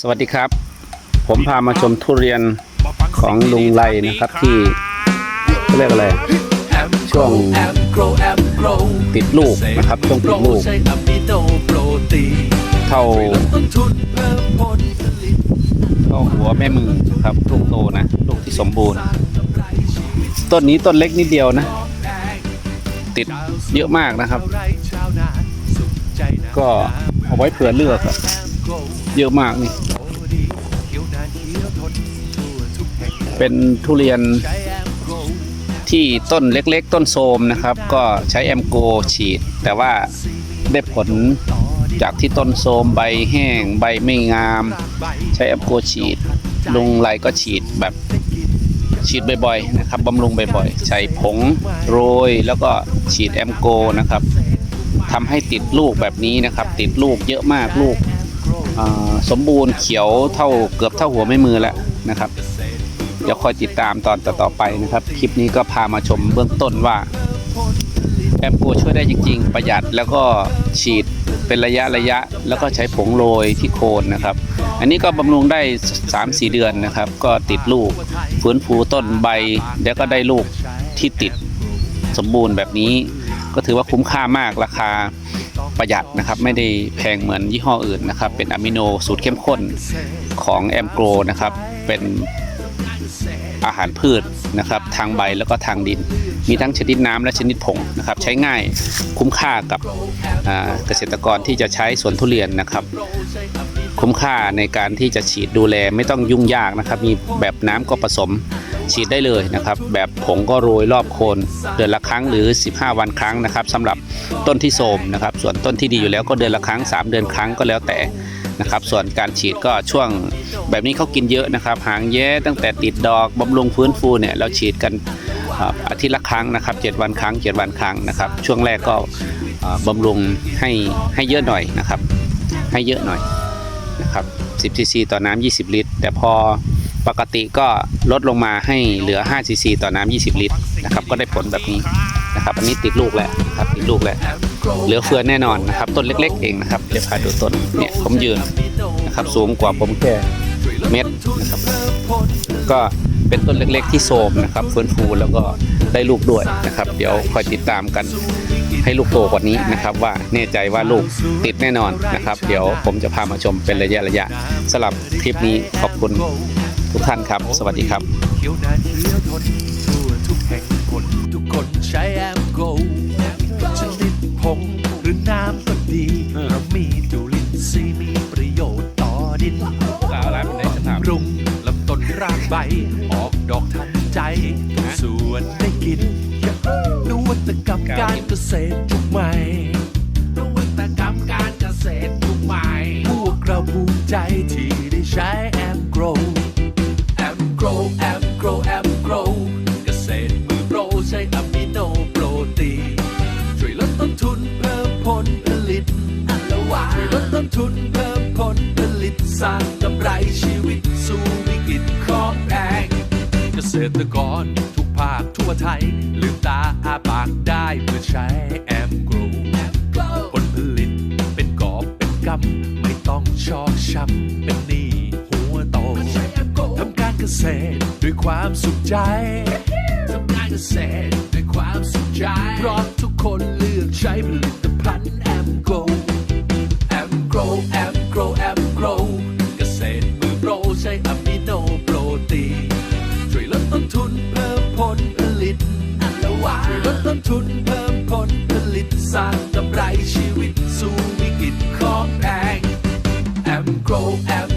สวัสดีครับ ผมพามาชมทุเรียนของลุงไลนะครับที่เขาเรียกอะไรช่วงติดลูกนะครับช่วงติดลูก เท่าเท่าหัวแม่มือครับลูกโตนะลูกที่สมบูรณ์ ต้นนี้ต้นเล็กนิดเดียวนะ ติดเยอะมากนะครับ ก็เอาไว้เผื่อเลือกอะ เยอะมากนี่ เป็นทุเรียนที่ต้นเล็กๆ ต้นโทรมนะครับ ก็ใช้แอมโกฉีด แต่ว่าได้ผลจากที่ต้นโทมใบแห้งใบไม่งาม ใช้แอมโกฉีด ลุงไรก็ฉีดแบบฉีดบ่อยๆนะครับบำรุงบ่อยๆ ใช้ผงโรยแล้วก็ฉีดแอมโกนะครับทำให้ติดลูกแบบนี้นะครับ ติดลูกเยอะมากลูก สมบูรณ์เขียวเท่าเกือบเท่าหัวไม่มือแล้วนะครับ เดี๋ยวคอยติดตามตอนต่อๆไปนะครับ คลิปนี้ก็พามาชมเบื้องต้นว่าแอมโกช่วยได้จริง ๆ ประหยัดแล้วก็ฉีดเป็นระยะระยะ แล้วก็ใช้ผงโรยที่โคนนะครับ อันนี้ก็บำรุงได้ 3-4 เดือนนะครับ ก็ติดลูกฟื้นฟูต้นใบ แล้วก็ได้ลูกที่ติดสมบูรณ์แบบนี้ ก็ถือว่าคุ้มค่ามากราคา ประหยัดนะครับ ไม่ได้แพงเหมือนยี่ห้ออื่นนะครับ เป็นอะมิโนสูตรเข้มข้นของแอมโกรนะครับ เป็นอาหารพืชนะครับ ทางใบแล้วก็ทางดิน มีทั้งชนิดน้ำและชนิดผงนะครับ ใช้ง่ายคุ้มค่ากับเกษตรกรที่จะใช้สวนทุเรียนนะครับ คุ้มค่าในการที่จะฉีดดูแลไม่ต้องยุ่งยากนะครับ มีแบบน้ำก็ผสม ฉีดได้เลยนะครับ แบบผงก็โรยรอบโคนเดือนละครั้งหรือ 15 วันครั้งนะครับสำหรับต้นที่โทมนะครับ ส่วนต้นที่ดีอยู่แล้วก็เดือนละครั้ง 3 เดือนครั้งก็แล้วแต่นะครับ ส่วนการฉีดก็ช่วงแบบนี้เขากินเยอะนะครับ หางแย้ตั้งแต่ติดดอกบำรุงฟื้นฟูเนี่ยเราฉีดกันอาทิตย์ละครั้งนะครับ 7 วันครั้ง 7 วันครั้งนะครับ ช่วงแรกก็บำรุงให้ให้เยอะหน่อยนะครับ ให้เยอะหน่อยนะครับ 10ซีซีต่อน้ำ20 ลิตร แต่พอ ปกติก็ลดลงมาให้เหลือ5ซีซีต่อน้ำ20 ลิตรนะครับก็ได้ผลแบบนี้นะครับอันนี้ติดลูกแล้วนะครับติดลูกแล้วเหลือเฟือแน่นอนนะครับต้นเล็ก ๆ เองนะครับเดี๋ยวพาดูต้นเนี่ยผมยืนนะครับสูงกว่าผมแค่เม็ดนะครับก็เป็นต้นเล็ก ๆ ที่โทมนะครับฟื้นฟูแล้วก็ได้ลูกด้วยนะครับ เดี๋ยวคอยติดตามกันให้ลูกโตกว่านี้นะครับว่าแน่ใจว่าลูกติดแน่นอนนะครับ เดี๋ยวผมจะพามาชมเป็นระยะระยะสำหรับคลิปนี้ขอบคุณ ทุกท่านครับ สวัสดีครับเขียวนานเขียวทนทั่วทุกแห่งคนทุกคนใช้แอมโกชนิดผงหรือน้ำก็ดีเพราะมีจุลินทรีย์มีประโยชน์ต่อดินสาวร้านเป็นไงจะถามรุงลำต้นรากใบ ออกดอกทันใจทุกส่วนได้กินนวัตกรรมการเกษตรยุคใหม่นวัตกรรมการเกษตรยุคใหม่พวกเราภูมิใจที่ ช้อะมิโนโปรตีนช่วยลดต้นทุนเพิ่มผลผลิตช่วยลดต้นทุนเพิ่มผลผลิตสร้างกำไรชีวิตสู่วิกฤตของแพงเกษตรกรทุกภาคทั่วไทยลืมตาอาปากได้เมื่อใช้แอมโกรผลผลิตเป็นกอบเป็นกำไม่ต้องชอกช้ำเป็นหนี้หัวโตทำการเกษตรด้วยความสุขใจ การเกษตรด้วยความสุขใจเพราะทุกคนเลือกใช้ผลิตภัณฑ์แอมโกแอมโกแอมโกแอมโกเกษตรมือโปรใช้อะมิโนโปรตีนช่วยลดต้นทุนเพิ่มผลผลิตช่วยลดต้นทุนเพิ่มผลผลิตสร้างกำไรชีวิตสู่วิกฤตของแพงแอมโกแอม